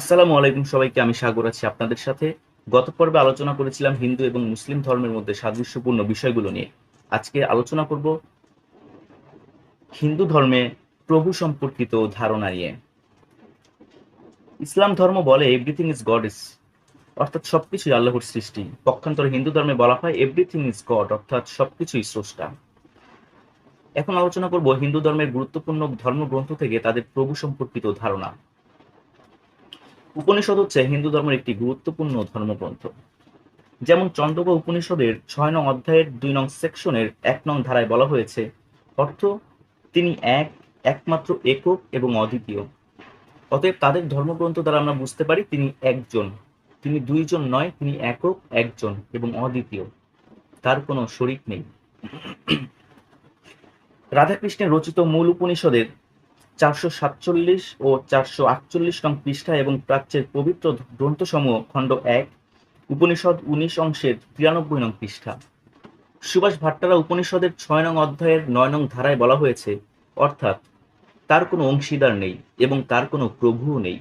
আসসালামু আলাইকুম সবাইকে, আমি সাগর আছি আপনাদের সাথে। গত পর্বে আলোচনা করেছিলাম হিন্দু এবং মুসলিম ধর্মের মধ্যে সাদৃশ্যপূর্ণ বিষয়গুলো নিয়ে। আজকে আলোচনা করব হিন্দু ধর্মে প্রভু সম্পর্কিত ধারণা নিয়ে। ইসলাম ধর্ম বলে এভরিথিং ইজ গড ইজ অর্থাৎ সবকিছুই আল্লাহর সৃষ্টি। পক্ষান্তরে হিন্দু ধর্মে বলা হয় এভরিথিং ইজ গড অর্থাৎ সবকিছুই স্রষ্টা। এখন আলোচনা করব হিন্দু ধর্মের গুরুত্বপূর্ণ ধর্মগ্রন্থ থেকে তাদের প্রভু সম্পর্কিত ধারণা। উপনিষদ হচ্ছে হিন্দু ধর্মের একটি গুরুত্বপূর্ণ ধর্মগ্রন্থ। যেমন চন্দ্রক উপনিষদের ছয় নং অধ্যায়ের দুই নং সেকশনের এক নং ধারায় বলা হয়েছে, অর্থ, তিনি এক, একমাত্র একক এবং অদ্বিতীয়। অতএব তাদের ধর্মগ্রন্থ দ্বারা আমরা বুঝতে পারি তিনি একজন। তিনি দুইজন নয়, তিনি একক, একজন এবং অদ্বিতীয়। তার কোনো শরিক নেই। রাধাকৃষ্ণের রচিত মূল উপনিষদের চারশো সাতচল্লিশ ও চারশো আটচল্লিশ নং পৃষ্ঠা এবং প্রাচ্যের পবিত্র গ্রন্থসমূহ, খণ্ড এক, উপনিষদ উনিশ অংশের তিরানব্বই নং পৃষ্ঠা। সুভাষ ভাট্টারা উপনিষদের ছয় নং অধ্যায়ের নয় নং ধারায় বলা হয়েছে, অর্থাৎ, তার কোনো অংশীদার নেই এবং তার কোনো প্রভুও নেই।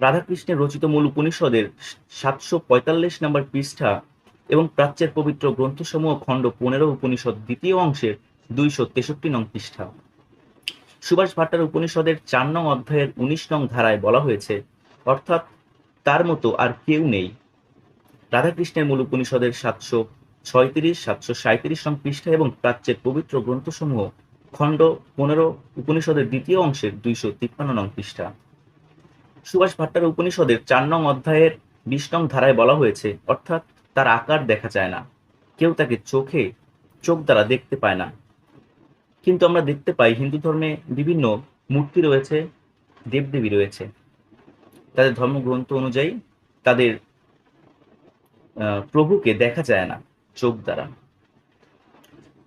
রাধাকৃষ্ণের রচিত মূল উপনিষদের সাতশো পঁয়তাল্লিশ নম্বর পৃষ্ঠা এবং প্রাচ্যের পবিত্র গ্রন্থসমূহ, খণ্ড পনেরো, উপনিষদ দ্বিতীয় অংশের দুইশো তেষট্টি নং পৃষ্ঠা। সুভাষ ভাট্টার উপনিষদের চার নং অধ্যায়ের উনিশ নং ধারায় বলা হয়েছে, অর্থাৎ তার মতো আর কেউ নেই। রাধাকৃষ্ণের মূল উপনিষদের সাতশো ছয়ত্রিশ, সাতশো সাঁত্রিশ নং পৃষ্ঠা এবং প্রাচ্যের পবিত্র গ্রন্থসমূহ খণ্ড পনেরো উপনিষদের দ্বিতীয় অংশের দুইশো তিপ্পান্ন নং পৃষ্ঠা। সুভাষ ভাট্টার উপনিষদের চার নং অধ্যায়ের বিশ নং ধারায় বলা হয়েছে, অর্থাৎ তার আকার দেখা যায় না। কেউ তাকে চোখে, চোখ দ্বারা দেখতে পায় না। কিন্তু আমরা দেখতে পাই হিন্দু ধর্মে বিভিন্ন মূর্তি রয়েছে, দেবদেবী রয়েছে। তাদের ধর্মগ্রন্থ অনুযায়ী তাদের প্রভুকে দেখা যায় না, চোখ দ্বারা।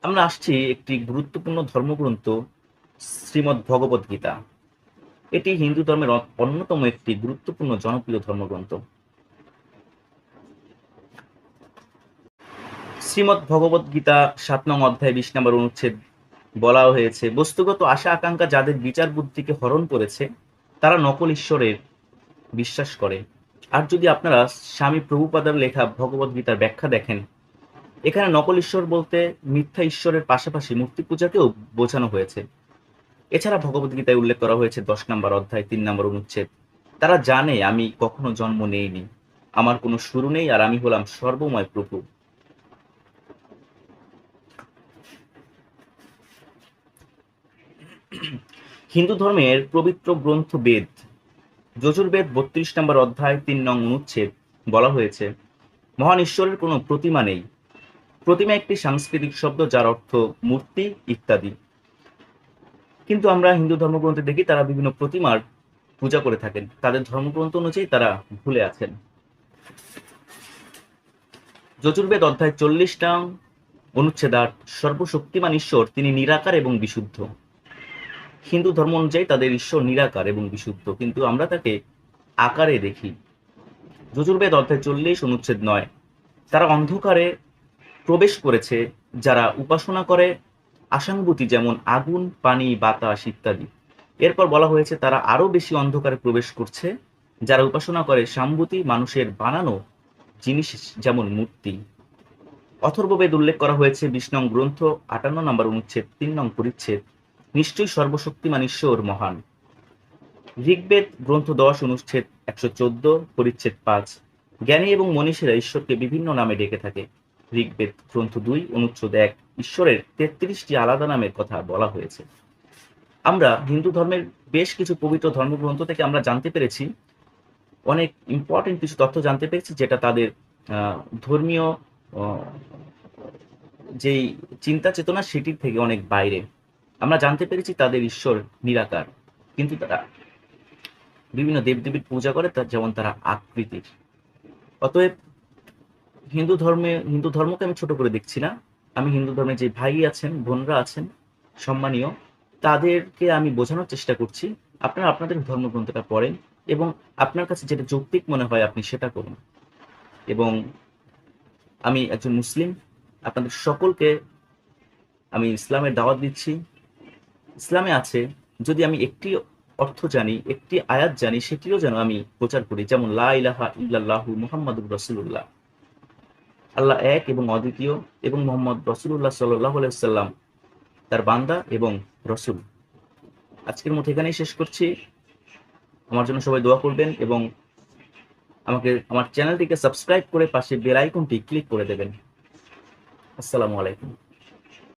আমরা আসছি একটি গুরুত্বপূর্ণ ধর্মগ্রন্থ শ্রীমৎ ভগবত গীতা। এটি হিন্দু ধর্মের অন্যতম একটি গুরুত্বপূর্ণ জনপ্রিয় ধর্মগ্রন্থ। শ্রীমৎ ভগবত গীতা সাত নং অধ্যায় বিশ নম্বর অনুচ্ছেদ বলা হয়েছে, বস্তুগত আশা আকাঙ্ক্ষা যাদের বিচার বুদ্ধিকে হরণ করেছে, তারা নকল ঈশ্বরের বিশ্বাস করে। আর যদি আপনারা স্বামী প্রভুপাদার লেখা ভগবত গীতার ব্যাখ্যা দেখেন, এখানে নকল ঈশ্বর বলতে মিথ্যা ঈশ্বরের পাশাপাশি মূর্তি পূজাকেও বোঝানো হয়েছে। এছাড়া ভগবত গীতায় উল্লেখ করা হয়েছে দশ নম্বর অধ্যায়, তিন নম্বর অনুচ্ছেদ, তারা জানে আমি কখনো জন্ম নেইনি, আমার কোনো শুরু নেই আর আমি হলাম সর্বময় প্রভু। হিন্দু ধর্মের পবিত্র গ্রন্থ বেদ যজুর্বেদ বত্রিশ নম্বর অধ্যায় তিন নং অনুচ্ছেদ বলা হয়েছে, মহান ঈশ্বরের কোনো প্রতিমা নেই। প্রতিমা একটি সাংস্কৃতিক শব্দ যার অর্থ মূর্তি ইত্যাদি। কিন্তু আমরা হিন্দু ধর্মগ্রন্থে দেখি তারা বিভিন্ন প্রতিমার পূজা করে থাকেন। তাদের ধর্মগ্রন্থ অনুযায়ী তারা ভুলে আছেন। যজুর্বেদ অধ্যায় চল্লিশ নং অনুচ্ছেদ আট, সর্বশক্তিমান ঈশ্বর, তিনি নিরাকার এবং বিশুদ্ধ। হিন্দু ধর্ম অনুযায়ী তাদের ঈশ্বর নিরাকার এবং বিশুদ্ধ, কিন্তু আমরা তাকে আকারে দেখি। যজুর্বেদ অধ্যায় চল্লিশ, অনুচ্ছেদ নয়। তারা অন্ধকারে প্রবেশ করেছে, যারা উপাসনা করে আসানুভূতি যেমন আগুন, পানি, বাতাস ইত্যাদি। এরপর বলা হয়েছে, তারা আরও বেশি অন্ধকারে প্রবেশ করছে, যারা উপাসনা করে সাম্বুতি মানুষের বানানো জিনিস যেমন মূর্তি। অথর্ববেদ উল্লেখ করা হয়েছে বিশ নং গ্রন্থ আটান্ন নম্বর অনুচ্ছেদ, তিন নং পরিচ্ছেদ। নিশ্চয়ই সর্বশক্তিমান ঈশ্বর মহান। ঋগ্বেদ গ্রন্থ দশ, অনুচ্ছেদ একশো চোদ্দ, পরিচ্ছেদ পাঁচ। জ্ঞানী এবং মনীষীরা ঈশ্বরকে বিভিন্ন নামে ডেকে থাকে। ঋগ্বেদ গ্রন্থ দুই, অনুচ্ছেদ এক, ঈশ্বরের তেত্রিশটি আলাদা নামের কথা বলা হয়েছে। আমরা হিন্দু ধর্মের বেশ কিছু পবিত্র ধর্মগ্রন্থ থেকে আমরা জানতে পেরেছি। অনেক ইম্পর্টেন্ট কিছু তথ্য জানতে পেরেছি যেটা তাদের ধর্মীয় যেই চিন্তা চেতনা সেটির থেকে অনেক বাইরে। আমরা জানতে পেরেছি তাদের ঈশ্বর নিরাকার, কিন্তু তারা বিভিন্ন দেবদেবীর পূজা করে তার যেমন তারা আকৃতির। অতএব হিন্দু ধর্মে, হিন্দু ধর্মকে আমি ছোট করে দেখছি না। আমি হিন্দু ধর্মে যে ভাই আছেন, বোনরা আছেন, সম্মানীয়, তাদেরকে আমি বোঝানোর চেষ্টা করছি। আপনারা আপনাদের ধর্মগ্রন্থটা পড়েন এবং আপনার কাছে যেটা যৌক্তিক মনে হয় আপনি সেটা করুন। এবং আমি একজন মুসলিম, আপনাদের সকলকে আমি ইসলামের দাওয়াত দিচ্ছি। ইসলামে আছে, যদি আমি একটি অর্থ জানি, একটি আয়াত জানি, সেটিও যেন আমি প্রচার করি, যেমন লা ইলাহা ইল্লাল্লাহু মুহাম্মাদুর আল্লাহ এক এবং অদ্বিতীয়, এবং মোহাম্মদ রসুল্লাহ সাল্লাহ সাল্লাম তার বান্দা এবং রসুল। আজকের মতো এখানেই শেষ করছি। আমার জন্য সবাই দোয়া করবেন এবং আমাকে, আমার চ্যানেলটিকে সাবস্ক্রাইব করে পাশে বেল আইকনটি ক্লিক করে দেবেন। আসসালামু আলাইকুম।